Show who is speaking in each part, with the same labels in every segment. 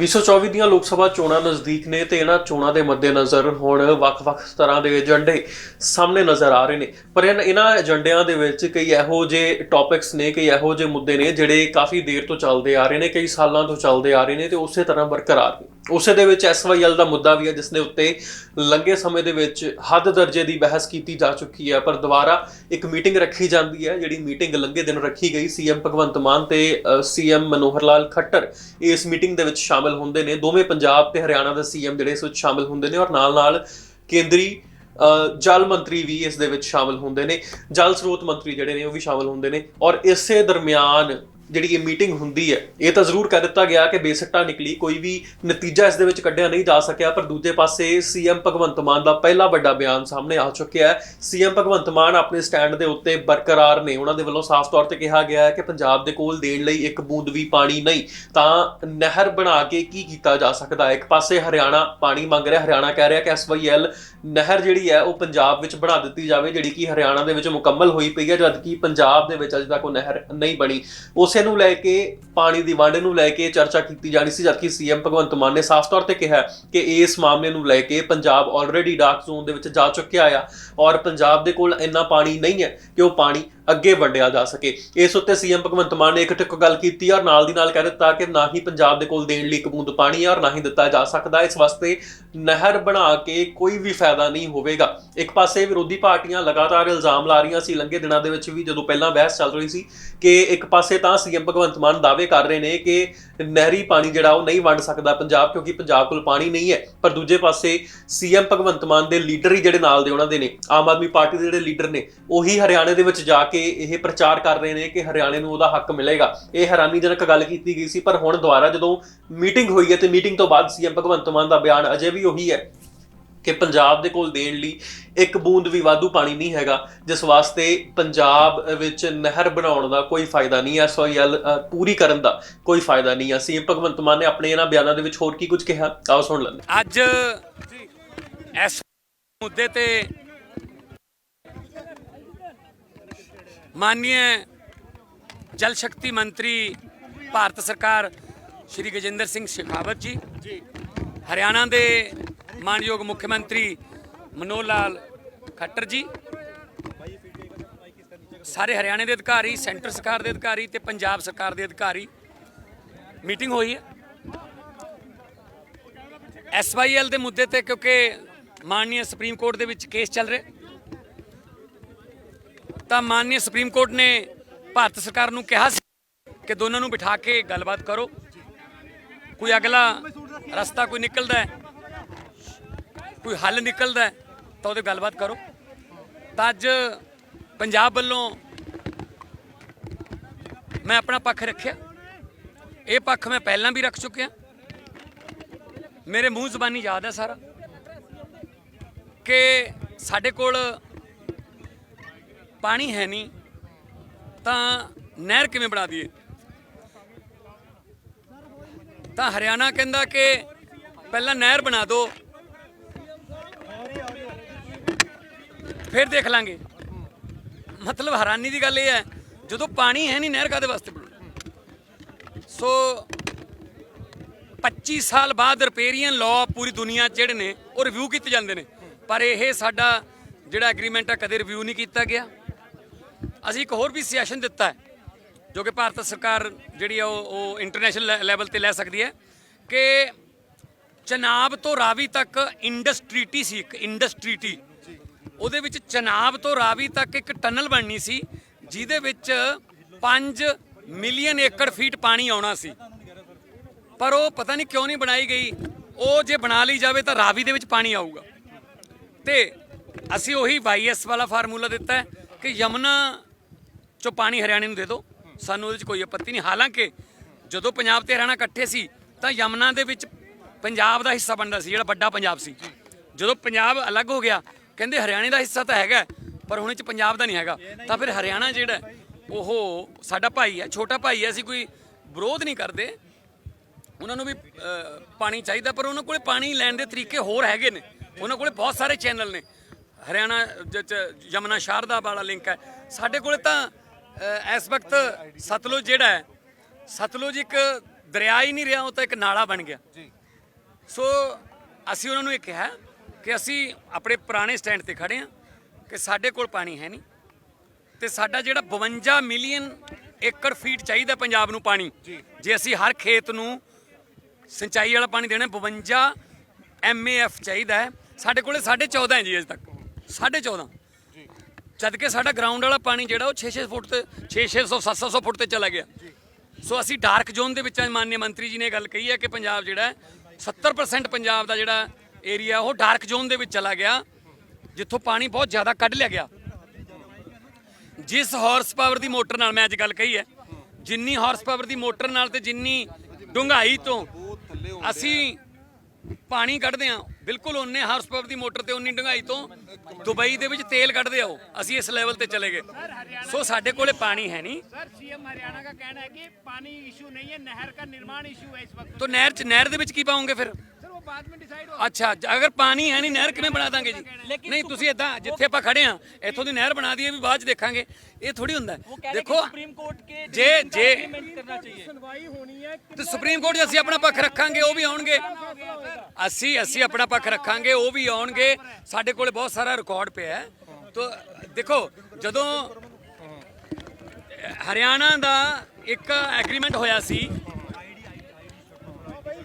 Speaker 1: 2024 ਦੀਆਂ ਲੋਕ ਸਭਾ ਚੋਣਾਂ ਨਜ਼ਦੀਕ ਨੇ ਤੇ ਇਹਨਾਂ ਚੋਣਾਂ ਦੇ ਮੱਦੇਨਜ਼ਰ ਹੁਣ ਵੱਖ-ਵੱਖ ਤਰ੍ਹਾਂ ਦੇ ਏਜੰਡੇ ਸਾਹਮਣੇ ਨਜ਼ਰ ਆ ਰਹੇ ਨੇ। ਪਰ ਇਨ- ਇਹਨਾਂ ਏਜੰਡਿਆਂ ਦੇ ਵਿੱਚ ਕਈ ਇਹੋ ਜਿਹੇ ਟੌਪਿਕਸ ਨੇ, ਕਈ ਇਹੋ ਜਿਹੇ ਮੁੱਦੇ ਨੇ ਜਿਹੜੇ ਕਾਫੀ ਦੇਰ ਤੋਂ ਚੱਲਦੇ ਆ ਰਹੇ ਨੇ, ਕਈ ਸਾਲਾਂ ਤੋਂ ਚੱਲਦੇ ਆ ਰਹੇ ਨੇ ਤੇ ਉਸੇ ਤਰ੍ਹਾਂ ਬਰਕਰਾਰ ਨੇ। ਉਸੇ ਦੇ ਵਿੱਚ ਐਸਵਾਈਐਲ ਦਾ ਮੁੱਦਾ ਵੀ ਹੈ, ਜਿਸ ਦੇ ਉੱਤੇ ਲੰਗੇ ਸਮੇਂ ਦੇ ਵਿੱਚ ਹੱਦ ਦਰਜੇ ਦੀ ਬਹਿਸ ਕੀਤੀ ਜਾ ਚੁੱਕੀ ਹੈ, ਪਰ ਦੁਬਾਰਾ ਇੱਕ ਮੀਟਿੰਗ ਰੱਖੀ ਜਾਂਦੀ ਹੈ, ਜਿਹੜੀ ਮੀਟਿੰਗ ਲੰਗੇ ਦਿਨ ਰੱਖੀ ਗਈ। ਸੀਐਮ ਭਗਵੰਤ ਮਾਨ ਤੇ ਸੀਐਮ ਮਨੋਹਰ ਲਾਲ ਖੱਟਰ ਇਸ ਮੀਟਿੰਗ ਦੇ ਵਿੱਚ ਸ਼ਾਮਲ ਹੁੰਦੇ ਨੇ। ਦੋਵੇਂ ਪੰਜਾਬ ਤੇ ਹਰਿਆਣਾ ਦੇ ਸੀਐਮ ਜਿਹੜੇ ਇਸ ਵਿੱਚ ਸ਼ਾਮਲ ਹੁੰਦੇ ਨੇ ਔਰ ਨਾਲ-ਨਾਲ ਕੇਂਦਰੀ ਜਲ ਮੰਤਰੀ ਵੀ ਇਸ ਦੇ ਵਿੱਚ ਸ਼ਾਮਲ ਹੁੰਦੇ ਨੇ। ਜਲ ਸਰੋਤ ਮੰਤਰੀ ਜਿਹੜੇ ਨੇ ਉਹ ਵੀ ਸ਼ਾਮਲ ਹੁੰਦੇ ਨੇ ਔਰ ਇਸੇ ਦਰਮਿਆਨ ਜਿਹੜੀ ਇਹ ਮੀਟਿੰਗ ਹੁੰਦੀ ਹੈ, ਇਹ ਤਾਂ ਜ਼ਰੂਰ ਕਹਿ ਦਿੱਤਾ ਗਿਆ ਕਿ ਬੇਸੱਟਾ ਨਿਕਲੀ, ਕੋਈ ਵੀ ਨਤੀਜਾ ਇਸ ਦੇ ਵਿੱਚ ਕੱਢਿਆ ਨਹੀਂ ਜਾ ਸਕਿਆ, ਪਰ ਦੂਜੇ ਪਾਸੇ ਸੀਐਮ ਭਗਵੰਤ ਮਾਨ ਦਾ ਪਹਿਲਾ ਵੱਡਾ ਬਿਆਨ ਸਾਹਮਣੇ ਆ ਚੁੱਕਿਆ ਹੈ। ਸੀਐਮ ਭਗਵੰਤ ਮਾਨ ਆਪਣੇ ਸਟੈਂਡ ਦੇ ਉੱਤੇ ਬਰਕਰਾਰ ਨੇ, ਉਹਨਾਂ ਦੇ ਵੱਲੋਂ ਸਾਫ਼ ਤੌਰ ਤੇ ਕਿਹਾ ਗਿਆ ਹੈ ਕਿ ਪੰਜਾਬ ਦੇ ਕੋਲ ਦੇਣ ਲਈ ਇੱਕ ਬੂੰਦ ਵੀ ਪਾਣੀ ਨਹੀਂ। ਤਾਂ ਨਹਿਰ ਬਣਾ ਕੇ ਕੀ ਕੀਤਾ ਜਾ ਸਕਦਾ ਹੈ? ਇੱਕ ਪਾਸੇ ਹਰਿਆਣਾ ਪਾਣੀ ਮੰਗ ਰਿਹਾ, ਹਰਿਆਣਾ ਕਹਿ ਰਿਹਾ ਕਿ ਐਸਵਾਈਐਲ ਨਹਿਰ ਜਿਹੜੀ ਹੈ, ਉਹ ਪੰਜਾਬ ਵਿੱਚ ਬਣਾ ਦਿੱਤੀ ਜਾਵੇ, ਜਿਹੜੀ ਕਿ ਹਰਿਆਣਾ ਦੇ ਵਿੱਚ ਮੁਕੰਮਲ ਹੋਈ ਪਈ ਹੈ, ਜਦਕਿ ਪੰਜਾਬ ਦੇ ਵਿੱਚ ਅਜੇ ਤੱਕ ਉਹ ਨਹਿਰ ਨਹੀਂ ਬਣੀ। ਉਸੇ ਨੂੰ ਲੈ ਕੇ, ਪਾਣੀ ਦੀ ਵੰਡ ਨੂੰ ਲੈ ਕੇ ਚਰਚਾ ਕੀਤੀ ਜਾਣੀ ਸੀ, ਜਦਕਿ ਸੀਐਮ ਭਗਵੰਤ ਮਾਨ ਨੇ ਸਾਫ਼ ਤੌਰ ਤੇ ਕਿਹਾ ਕਿ ਇਸ ਮਾਮਲੇ ਨੂੰ ਲੈ ਕੇ ਪੰਜਾਬ ਆਲਰੇਡੀ ਡਾਰਕ ਜ਼ੋਨ ਦੇ ਵਿੱਚ ਜਾ ਚੁੱਕਿਆ ਆ ਔਰ ਪੰਜਾਬ ਦੇ ਕੋਲ ਇੰਨਾ ਪਾਣੀ ਨਹੀਂ ਹੈ ਕਿ ਉਹ ਪਾਣੀ ਅੱਗੇ ਵੰਡਿਆ ਜਾ ਸਕੇ। ਇਸ ਉੱਤੇ ਸੀਐਮ ਭਗਵੰਤ ਮਾਨ ਨੇ ਇੱਕ ਟਿਕ ਗੱਲ ਕੀਤੀ ਔਰ ਨਾਲ ਦੀ ਨਾਲ ਕਹਿ ਦਿੱਤਾ ਕਿ ਨਾ ਹੀ ਪੰਜਾਬ ਦੇ ਕੋਲ ਦੇਣ ਲਈ ਇੱਕ ਬੂੰਦ ਪਾਣੀ ਹੈ ਔਰ ਨਾ ਹੀ ਦਿੱਤਾ ਜਾ ਸਕਦਾ। ਇਸ ਵਾਸਤੇ ਨਹਿਰ ਬਣਾ ਕੇ ਕੋਈ ਵੀ ਫਾਇਦਾ ਨਹੀਂ ਹੋਵੇਗਾ। ਇੱਕ ਪਾਸੇ ਵਿਰੋਧੀ ਪਾਰਟੀਆਂ ਲਗਾਤਾਰ ਇਲਜ਼ਾਮ ਲਾ ਰਹੀਆਂ ਸੀ। ਲੰਘੇ ਦਿਨਾਂ ਦੇ ਵਿੱਚ ਵੀ ਜਦੋਂ ਪਹਿਲਾਂ ਬਹਿਸ ਚੱਲ ਰਹੀ ਸੀ ਕਿ ਇੱਕ ਪਾਸੇ ਤਾਂ ਸੀਐਮ ਭਗਵੰਤ ਮਾਨ ਦਾਅਵੇ ਕਰ ਰਹੇ ਨੇ ਕਿ ਨਹਿਰੀ ਪਾਣੀ ਜਿਹੜਾ ਉਹ ਨਹੀਂ ਵੰਡ ਸਕਦਾ ਪੰਜਾਬ ਕਿਉਂਕਿ ਪੰਜਾਬ ਕੋਲ ਪਾਣੀ ਨਹੀਂ ਹੈ। ਪਰ ਦੂਜੇ ਪਾਸੇ ਸੀਐਮ ਭਗਵੰਤ ਮਾਨ ਦੇ ਲੀਡਰ ਹੀ ਜਿਹੜੇ ਨਾਲ ਦੇ ਉਹਨਾਂ ਦੇ ਨੇ। ਆਮ ਆਦਮੀ ਪਾਰਟੀ ਦੇ ਜਿਹੜੇ ਲੀਡਰ ਨੇ, ਉਹੀ ਹਰਿਆਣੇ ਦੇ ਵਿੱਚ ਜਾ ਕੇ ਇਹ ਪ੍ਰਚਾਰ ਕਰ ਰਹੇ ਨੇ ਕਿ ਹਰਿਆਣੇ ਨੂੰ ਉਹਦਾ ਹੱਕ ਮਿਲੇਗਾ। ਇਹ ਹੈਰਾਨੀਜਨਕ ਗੱਲ ਕੀਤੀ ਗਈ ਸੀ, ਪਰ ਹੁਣ ਦੁਬਾਰਾ ਜਦੋਂ ਮੀਟਿੰਗ ਹੋਈ ਹੈ ਤੇ ਮੀਟਿੰਗ ਤੋਂ ਬਾਅਦ ਸੀਐਮ ਭਗਵੰਤ ਮਾਨ ਦਾ ਬਿਆਨ ਅਜੇ ਵੀ ਉਹੀ ਹੈ ਕਿ ਪੰਜਾਬ ਦੇ ਕੋਲ ਦੇਣ ਲਈ ਇੱਕ ਬੂੰਦ ਵੀ ਵਾਧੂ ਪਾਣੀ ਨਹੀਂ ਹੈਗਾ, ਜਿਸ ਵਾਸਤੇ ਪੰਜਾਬ ਵਿੱਚ ਨਹਿਰ ਬਣਾਉਣ ਦਾ ਕੋਈ ਫਾਇਦਾ ਨਹੀਂ ਹੈ ਐਸਓਐਲ ਪੂਰੀ ਕਰਨ ਦਾ ਕੋਈ ਫਾਇਦਾ ਨਹੀਂ ਹੈ। ਸੀਐਮ ਭਗਵੰਤ ਮਾਨ ਨੇ ਆਪਣੇ ਇਹਨਾਂ ਬਿਆਨਾਂ ਦੇ ਵਿੱਚ ਹੋਰ ਕੀ ਕੁਝ ਕਿਹਾ? ਆਓ ਸੁਣ ਲੈਂਦੇ
Speaker 2: ਅੱਜ ਇਸ ਮੁੱਦੇ ਤੇ ਮਾਨਨੀय ਜਲ ਸ਼ਕਤੀ ਮੰਤਰੀ ਭਾਰਤ ਸਰਕਾਰ ਸ਼੍ਰੀ ਗਜਿੰਦਰ ਸਿੰਘ ਸ਼ੇਖਾਵਤ ਜੀ ਹਰਿਆਣਾ ਦੇ ਮਾਨਯੋਗ ਮੁੱਖ ਮੰਤਰੀ ਮਨੋਹਰ ਲਾਲ ਖੱਟਰ ਜੀ ਸਾਰੇ ਹਰਿਆਣੇ ਦੇ ਅਧਿਕਾਰੀ ਸੈਂਟਰ ਸਰਕਾਰ ਦੇ ਅਧਿਕਾਰੀ ਤੇ ਪੰਜਾਬ ਸਰਕਾਰ ਦੇ ਅਧਿਕਾਰੀ ਮੀਟਿੰਗ ਹੋਈ ਹੈ। ਐਸਵਾਈਐਲ ਦੇ ਮੁੱਦੇ ਤੇ ਕਿਉਂਕਿ ਮਾਨਨੀय ਸੁਪਰੀਮ ਕੋਰਟ ਦੇ ਵਿੱਚ ਕੇਸ ਚੱਲ ਰਿਹਾ। ਤਾਂ ਮਾਨਨੀय ਸੁਪਰੀਮ ਕੋਰਟ ਨੇ ਭਾਰਤ ਸਰਕਾਰ ਨੂੰ ਕਿਹਾ ਸੀ ਕਿ ਦੋਨਾਂ ਨੂੰ ਬਿਠਾ ਕੇ ਗੱਲਬਾਤ ਕਰੋ। ਕੋਈ ਅਗਲਾ ਰਸਤਾ ਕੋਈ ਨਿਕਲਦਾ ਹੈ, ਕੋਈ ਹੱਲ ਨਿਕਲਦਾ ਹੈ, ਤਾਂ ਉਹਦੇ ਗੱਲਬਾਤ ਕਰੋ। ਤਾਂ ਅੱਜ ਪੰਜਾਬ ਵੱਲੋਂ ਮੈਂ ਆਪਣਾ ਪੱਖ ਰੱਖਿਆ। ਇਹ ਪੱਖ ਮੈਂ ਪਹਿਲਾਂ ਵੀ ਰੱਖ ਚੁੱਕਿਆ। ਮੇਰੇ ਮੂੰਹ ਜ਼ਬਾਨੀ ਯਾਦ ਹੈ ਸਾਰਾ ਕਿ ਸਾਡੇ ਕੋਲ ਪਾਣੀ ਹੈ ਨਹੀਂ, ਤਾਂ ਨਹਿਰ ਕਿਵੇਂ ਬਣਾ ਦਈਏ? ਤਾਂ ਹਰਿਆਣਾ ਕਹਿੰਦਾ ਕਿ ਪਹਿਲਾਂ ਨਹਿਰ ਬਣਾ ਦਿਓ ਫਿਰ ਦੇਖ ਲਾਂਗੇ। ਮਤਲਬ ਹੈਰਾਨੀ ਦੀ ਗੱਲ ਇਹ ਹੈ, ਜਦੋਂ ਪਾਣੀ ਹੈ ਨਹੀਂ, ਨਹਿਰ ਕਾਦੇ ਵਾਸਤੇ ਬਣਾਉਣੀ ਸੋ 25 ਸਾਲ ਬਾਅਦ ਰਿਪੇਰੀਅਨ ਲਾਅ ਪੂਰੀ ਦੁਨੀਆ 'ਚ ਜਿਹੜੇ ਨੇ, ਉਹ ਰਿਵਿਊ ਕੀਤੇ ਜਾਂਦੇ ਨੇ। ਪਰ ਇਹ ਸਾਡਾ ਜਿਹੜਾ ਐਗਰੀਮੈਂਟ ਆ, ਕਦੇ ਰਿਵਿਊ ਨਹੀਂ ਕੀਤਾ ਗਿਆ। ਅਸੀਂ ਇੱਕ ਹੋਰ ਵੀ ਸੈਸ਼ਨ ਦਿੱਤਾ ਹੈ, ਜੋ ਕਿ ਭਾਰਤ ਸਰਕਾਰ ਜਿਹੜੀ ਆ ਉਹ ਉਹ ਇੰਟਰਨੈਸ਼ਨਲ ਲੈਵਲ ਤੇ ਲੈ ਸਕਦੀ ਹੈ ਕਿ ਚਨਾਬ ਤੋਂ ਰਾਵੀ ਤੱਕ ਇੰਡਸਟਰੀਟੀ ਸੀ ਇੱਕ ਇੰਡਸਟਰੀਟੀ ਉਹਦੇ ਵਿੱਚ ਚਨਾਬ ਤੋਂ ਰਾਵੀ ਤੱਕ ਇੱਕ ਟਨਲ ਬਣਨੀ ਸੀ, ਜਿਹਦੇ ਵਿੱਚ 5 ਮਿਲੀਅਨ ਏਕੜ ਫੀਟ ਪਾਣੀ ਆਉਣਾ ਸੀ। ਪਰ ਉਹ ਪਤਾ ਨਹੀਂ ਕਿਉਂ ਨਹੀਂ ਬਣਾਈ ਗਈ। ਉਹ ਜੇ ਬਣਾ ਲਈ ਜਾਵੇ ਤਾਂ ਰਾਵੀ ਦੇ ਵਿੱਚ ਪਾਣੀ ਆਊਗਾ। ਤੇ ਅਸੀਂ ਉਹੀ ਵਾਈਐਸ ਵਾਲਾ ਫਾਰਮੂਲਾ ਦਿੱਤਾ ਕਿ ਯਮਨਾ ਚੋਂ ਪਾਣੀ ਹਰਿਆਣੇ ਨੂੰ ਦੇ ਦਿਓ। ਸਾਨੂੰ ਉਹਦੇ 'ਚ ਕੋਈ ਆਪੱਤੀ ਨਹੀਂ। ਹਾਲਾਂਕਿ ਜਦੋਂ ਪੰਜਾਬ ਤੇ ਹਰਿਆਣਾ ਇਕੱਠੇ ਸੀ, ਤਾਂ ਯਮਨਾ ਦੇ ਵਿੱਚ ਪੰਜਾਬ ਦਾ ਹਿੱਸਾ ਬਣਦਾ ਸੀ, ਜਿਹੜਾ ਵੱਡਾ ਪੰਜਾਬ ਸੀ। ਜਦੋਂ ਪੰਜਾਬ ਅਲੱਗ ਹੋ ਗਿਆ, ਕਹਿੰਦੇ ਹਰਿਆਣੇ ਦਾ ਹਿੱਸਾ ਤਾਂ ਹੈਗਾ, ਪਰ ਹੁਣ ਇਹ 'ਚ ਪੰਜਾਬ ਦਾ ਨਹੀਂ ਹੈਗਾ। ਤਾਂ ਫਿਰ ਹਰਿਆਣਾ ਜਿਹੜਾ ਉਹ ਸਾਡਾ ਭਾਈ ਹੈ, ਛੋਟਾ ਭਾਈ ਹੈ, ਅਸੀਂ ਕੋਈ ਵਿਰੋਧ ਨਹੀਂ ਕਰਦੇ। ਉਹਨਾਂ ਨੂੰ ਵੀ ਪਾਣੀ ਚਾਹੀਦਾ, ਪਰ ਉਹਨਾਂ ਕੋਲੇ ਪਾਣੀ ਲੈਣ ਦੇ ਤਰੀਕੇ ਹੋਰ ਹੈਗੇ ਨੇ। ਉਹਨਾਂ ਕੋਲੇ ਬਹੁਤ ਸਾਰੇ ਚੈਨਲ ਨੇ। ਹਰਿਆਣਾ, ਜ- ਚ, ਯਮਨਾ ਸ਼ਾਰਦਾ ਵਾਲਾ ਲਿੰਕ ਹੈ। ਸਾਡੇ ਕੋਲੇ ਤਾਂ ਇਸ ਵਕਤ ਸਤਲੁਜ ਜਿਹੜਾ ਹੈ ਸਤਲੁਜ ਇੱਕ ਦਰਿਆ ਹੀ ਨਹੀਂ ਰਿਹਾ ਉਹ ਤਾਂ ਇੱਕ ਨਾਲਾ ਬਣ ਗਿਆ।
Speaker 3: ਜੀ।
Speaker 2: ਸੋ ਅਸੀਂ ਉਹਨਾਂ ਨੂੰ ਇਹ ਕਿਹਾ ਕਿ ਅਸੀਂ ਆਪਣੇ ਪੁਰਾਣੇ ਸਟੈਂਡ ਤੇ ਖੜੇ ਹਾਂ ਕਿ ਸਾਡੇ ਕੋਲ ਪਾਣੀ ਹੈ ਨਹੀਂ ਤੇ ਸਾਡਾ ਜਿਹੜਾ 52 ਮਿਲੀਅਨ ਏਕੜ ਫੀਟ ਚਾਹੀਦਾ ਪੰਜਾਬ ਨੂੰ ਪਾਣੀ। ਜੇ। ਅਸੀਂ ਹਰ ਖੇਤ ਨੂੰ ਸਿੰਚਾਈ ਵਾਲਾ ਪਾਣੀ ਦੇਣਾ 52 ਐਮਏਐਫ ਚਾਹੀਦਾ ਹੈ ਸਾਡੇ ਕੋਲੇ 14.5 ਹੈ ਜੀ ਅਜੇ ਤੱਕ। 14.5 ਜਦ ਕਿ ਸਾਡਾ ਗਰਾਊਂਡ ਵਾਲਾ ਪਾਣੀ ਜਿਹੜਾ ਉਹ 6-6 ਫੁੱਟ ਤੇ 6-600 700 ਫੁੱਟ ਤੇ ਚਲਾ ਗਿਆ। ਸੋ ਅਸੀਂ ਡਾਰਕ ਜ਼ੋਨ ਦੇ ਵਿੱਚ ਮਾਨਯ ਮੰਤਰੀ ਜੀ ਨੇ ਗੱਲ ਕਹੀ ਹੈ ਕਿ ਪੰਜਾਬ ਜਿਹੜਾ ਹੈ 70% ਪੰਜਾਬ ਦਾ ਜਿਹੜਾ ਏਰੀਆ ਉਹ ਡਾਰਕ ਜ਼ੋਨ ਦੇ ਵਿੱਚ ਚਲਾ ਗਿਆ ਜਿੱਥੋਂ ਪਾਣੀ ਬਹੁਤ ਜ਼ਿਆਦਾ ਕੱਢ ਲਿਆ ਗਿਆ। ਜਿਸ ਹਾਰਸ ਪਾਵਰ ਦੀ ਮੋਟਰ ਨਾਲ ਮੈਂ ਅੱਜ ਗੱਲ ਕਹੀ ਹੈ ਜਿੰਨੀ ਹਾਰਸ ਪਾਵਰ ਦੀ ਮੋਟਰ ਨਾਲ ਤੇ ਜਿੰਨੀ ਡੂੰਘਾਈ ਤੋਂ ਅਸੀਂ ਪਾਣੀ ਕੱਢਦੇ ਆ ਬਿਲਕੁਲ ਉਹਨੇ ਹਾਰਸ ਪਾਵਰ ਦੀ ਮੋਟਰ ਤੇ ਉਨੀ ਡੂੰਘਾਈ ਤੋਂ ਦੁਬਈ ਦੇ ਵਿੱਚ ਤੇਲ ਕੱਢਦੇ ਆ ਉਹ ਅਸੀਂ ਇਸ ਲੈਵਲ ਤੇ ਚਲੇ ਗਏ ਸੋ ਸਾਡੇ ਕੋਲੇ ਪਾਣੀ ਹੈ ਨਹੀਂ
Speaker 4: सर सीएम हरियाणा का कहना है कि पानी इशू नहीं है नहर का निर्माण इशू है इस वक्त
Speaker 2: ਤੋ ਨਹਿਰ ਚ ਨਹਿਰ ਦੇ ਵਿੱਚ ਕੀ ਪਾਉਂਗੇ ਫਿਰ
Speaker 4: सर वो बाद में डिसाइड हो
Speaker 2: ਅੱਛਾ ਜ- ਅਗਰ ਪਾਣੀ ਹੈ ਨਹੀਂ ਨਹਿਰ ਕਿਵੇਂ ਬਣਾ ਦਾਂਗੇ ਜੀ ਨਹੀਂ ਤੁਸੀਂ ਇਦਾਂ ਜਿੱਥੇ ਆਪਾਂ ਖੜੇ ਆ ਇੱਥੋਂ ਦੀ ਨਹਿਰ ਬਣਾ ਦਈਏ ਵੀ ਬਾਅਦ ਚ ਦੇਖਾਂਗੇ ਇਹ ਥੋੜੀ ਹੁੰਦਾ ਹੈ। ਦੇਖੋ
Speaker 5: सुप्रीम कोर्ट के
Speaker 2: ਜੇ ਜੇ
Speaker 5: करना चाहिए
Speaker 4: सुनवाई होनी है
Speaker 2: ਤੇ ਸੁਪਰੀਮ ਕੋਰਟ 'ਚ ਅਸੀਂ ਆਪਣਾ ਪੱਖ ਰੱਖਾਂਗੇ ਉਹ ਵੀ ਆਉਣਗੇ ਅਸੀਂ ਅਸੀਂ ਆਪਣਾ ਪੱਖ ਰੱਖਾਂਗੇ ਉਹ ਵੀ ਆਉਣਗੇ। ਸਾਡੇ ਕੋਲੇ ਬਹੁਤ ਸਾਰਾ ਰਿਕਾਰਡ ਪਿਆ ਹੈ। ਤੋ ਦੇਖੋ ਜਦੋਂ ਹਰਿਆਣਾ ਦਾ ਇੱਕ ਐਗਰੀਮੈਂਟ ਹੋਇਆ ਸੀ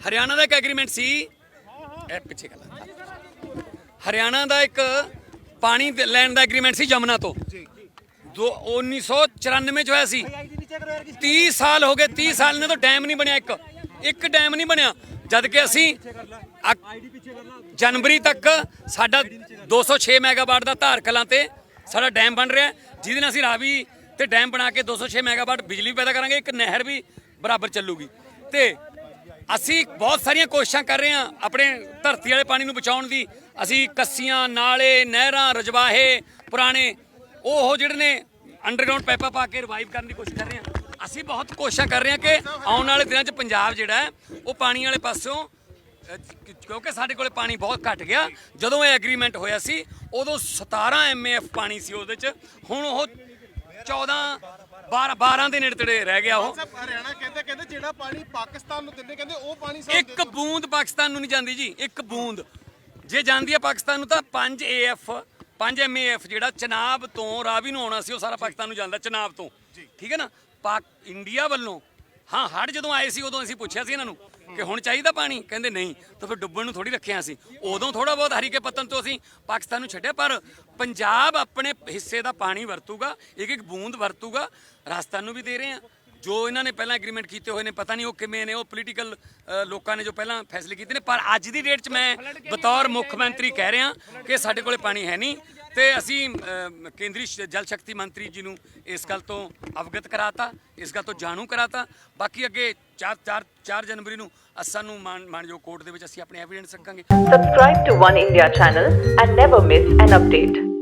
Speaker 2: ਹਰਿਆਣਾ ਦਾ ਇੱਕ ਐਗਰੀਮੈਂਟ ਸੀ ਇਹ ਪਿੱਛੇ ਕਰ ਲਾ। ਹਰਿਆਣਾ ਦਾ ਇੱਕ ਪਾਣੀ ਲੈਣ ਦਾ ਐਗਰੀਮੈਂਟ ਸੀ ਜਮਨਾ ਤੋਂ। ਦੋ 1994 ਚ ਹੋਇਆ ਸੀ। 30 ਸਾਲ ਹੋ ਗਏ 30 ਸਾਲ ਨੇ ਤਾਂ ਡੈਮ ਨਹੀਂ ਬਣਿਆ ਇੱਕ। ਇੱਕ ਡੈਮ ਨਹੀਂ ਬਣਿਆ। ਜਦ ਕਿ ਅਸੀਂ ਅਕ- ਜਨਵਰੀ ਤੱਕ ਸਾਡਾ 206 ਮੈਗਾਵਾਟ ਦਾ ਧਾਰ ਕਲਾਂ ਤੇ ਸਾਡਾ ਡੈਮ ਬਣ ਰਿਹਾ ਹੈ, ਜਿਹਦੇ ਨਾਲ ਅਸੀਂ ਰਾਵੀ ਤੇ ਡੈਮ ਬਣਾ ਕੇ 206 ਮੈਗਾਵਾਟ ਬਿਜਲੀ ਪੈਦਾ ਕਰਾਂਗੇ ਇੱਕ ਨਹਿਰ ਵੀ ਬਰਾਬਰ ਚੱਲੂਗੀ। ਤੇ ਅਸੀਂ ਬਹੁਤ ਸਾਰੀਆਂ ਕੋਸ਼ਿਸ਼ਾਂ ਕਰ ਰਹੇ ਹਾਂ ਆਪਣੇ ਧਰਤੀ ਵਾਲੇ ਪਾਣੀ ਨੂੰ ਬਚਾਉਣ ਦੀ। ਅਸੀਂ ਕੱਸੀਆਂ ਨਾਲੇ ਨਹਿਰਾਂ ਰਜਵਾਹੇ ਪੁਰਾਣੇ ਉਹ ਉਹ ਜਿਹੜੇ ਨੇ ਅੰਡਰਗਰਾਉਂਡ ਪਾਈਪਾਂ ਪਾ ਕੇ ਰਿਵਾਈਵ ਕਰਨ ਦੀ ਕੋਸ਼ਿਸ਼ ਕਰ ਰਹੇ ਹਾਂ। ਅਸੀਂ ਬਹੁਤ ਕੋਸ਼ਿਸ਼ਾਂ ਕਰ ਰਹੇ ਹਾਂ ਕਿ ਆਉਣ ਵਾਲੇ ਦਿਨਾਂ 'ਚ ਪੰਜਾਬ ਜਿਹੜਾ ਹੈ ਉਹ ਪਾਣੀ ਵਾਲੇ ਪਾਸਿਓਂ ਅਹ, ਕਿ- ਕਿਉਂਕਿ ਸਾਡੇ ਕੋਲੇ ਪਾਣੀ ਬਹੁਤ ਘਟ ਗਿਆ। ਜਦੋਂ ਇਹ ਐਗਰੀਮੈਂਟ ਹੋਇਆ ਸੀ ਉਦੋਂ 17 ਐਮਏਐਫ ਪਾਣੀ ਸੀ ਉਹਦੇ 'ਚ। ਹੁਣ ਉਹ 14 12 12 ਦੇ ਨੇੜੇ ਤੇੜੇ ਰਹਿ ਗਿਆ ਉਹ।
Speaker 3: ਹਰਿਆਣਾ ਕਹਿੰਦੇ ਕਹਿੰਦੇ ਜਿਹੜਾ ਪਾਣੀ ਪਾਕਿਸਤਾਨ ਨੂੰ ਦਿੰਦੇ ਕਹਿੰਦੇ ਉਹ ਪਾਣੀ ਸਾਨੂੰ
Speaker 2: ਇੱਕ ਬੂੰਦ ਪਾਕਿਸਤਾਨ ਨੂੰ ਨਹੀਂ ਜਾਂਦੀ ਜੀ ਇੱਕ ਬੂੰਦ। ਜੇ ਜਾਂਦੀ ਹੈ ਪਾਕਿਸਤਾਨ ਨੂੰ ਤਾਂ 5 ਏਐਫ 5 ਐਮਏਐਫ ਜਿਹੜਾ ਚਨਾਬ ਤੋਂ ਰਾਵੀ ਨੂੰ ਆਉਣਾ ਸੀ ਉਹ ਸਾਰਾ ਪਾਕਿਸਤਾਨ ਨੂੰ ਜਾਂਦਾ ਚਨਾਬ ਤੋਂ। ਠੀਕ ਹੈ ਨਾ? ਪਾਕ ਇੰਡੀਆ ਵੱਲੋਂ। ਹਾਂ ਹੜ ਜਦੋਂ ਆਏ ਸੀ, ਉਦੋਂ ਅਸੀਂ ਪੁੱਛਿਆ ਸੀ ਇਹਨਾਂ ਨੂੰ ਕਿ ਹੁਣ ਚਾਹੀਦਾ ਪਾਣੀ? ਕਹਿੰਦੇ ਨਹੀਂ, ਤਾਂ ਫਿਰ ਡੁੱਬਣ ਨੂੰ ਥੋੜੀ ਰੱਖਿਆ ਸੀ ਉਦੋਂ ਥੋੜਾ ਬਹੁਤ ਹਰੀਕੇ ਪਤਨ ਤੋਂ ਅਸੀਂ ਪਾਕਿਸਤਾਨ ਨੂੰ ਛੱਡਿਆ, ਪਰ ਪੰਜਾਬ ਆਪਣੇ ਹਿੱਸੇ ਦਾ ਪਾਣੀ ਵਰਤੂਗਾ ਇੱਕ ਇੱਕ ਬੂੰਦ ਵਰਤੂਗਾ, ਰਾਜਸਥਾਨ ਨੂੰ ਵੀ ਦੇ ਰਹੇ ਆ ਜੋ ਇਹਨਾਂ ਨੇ ਪਹਿਲਾਂ ਐਗਰੀਮੈਂਟ ਕੀਤੇ ਹੋਏ ਨੇ, ਪਤਾ ਨਹੀਂ ਉਹ ਕਿਵੇਂ ਨੇ, ਉਹ ਪੋਲੀਟੀਕਲ ਲੋਕਾਂ ਨੇ ਜੋ ਪਹਿਲਾਂ ਫੈਸਲੇ ਕੀਤੇ ਨੇ, ਪਰ ਅੱਜ ਦੀ ਡੇਟ 'ਚ ਮੈਂ ਬਤੌਰ ਮੁੱਖ ਮੰਤਰੀ ਕਹਿ ਰਿਹਾ ਕਿ ਸਾਡੇ ਕੋਲੇ ਪਾਣੀ ਹੈ ਨਹੀਂ। ਤੇ ਅਸੀਂ ਕੇਂਦਰੀ ਜਲ ਸ਼ਕਤੀ ਮੰਤਰੀ ਜੀ ਨੂੰ ਇਸ ਗੱਲ ਤੋਂ ਅਵਗਤ ਕਰਾਤਾ, ਇਸ ਗੱਲ ਤੋਂ ਜਾਣੂ ਕਰਾਤਾ ਬਾਕੀ ਅੱਗੇ 4 4 4 ਜਨਵਰੀ ਨੂੰ ਸਾਨੂੰ ਮਾਨਯੋਗ ਕੋਰਟ ਦੇ ਵਿੱਚ ਅਸੀਂ ਆਪਣੇ ਐਵੀਡੈਂਸ ਰੱਖਾਂਗੇ
Speaker 6: Subscribe to One India channel and never miss an update.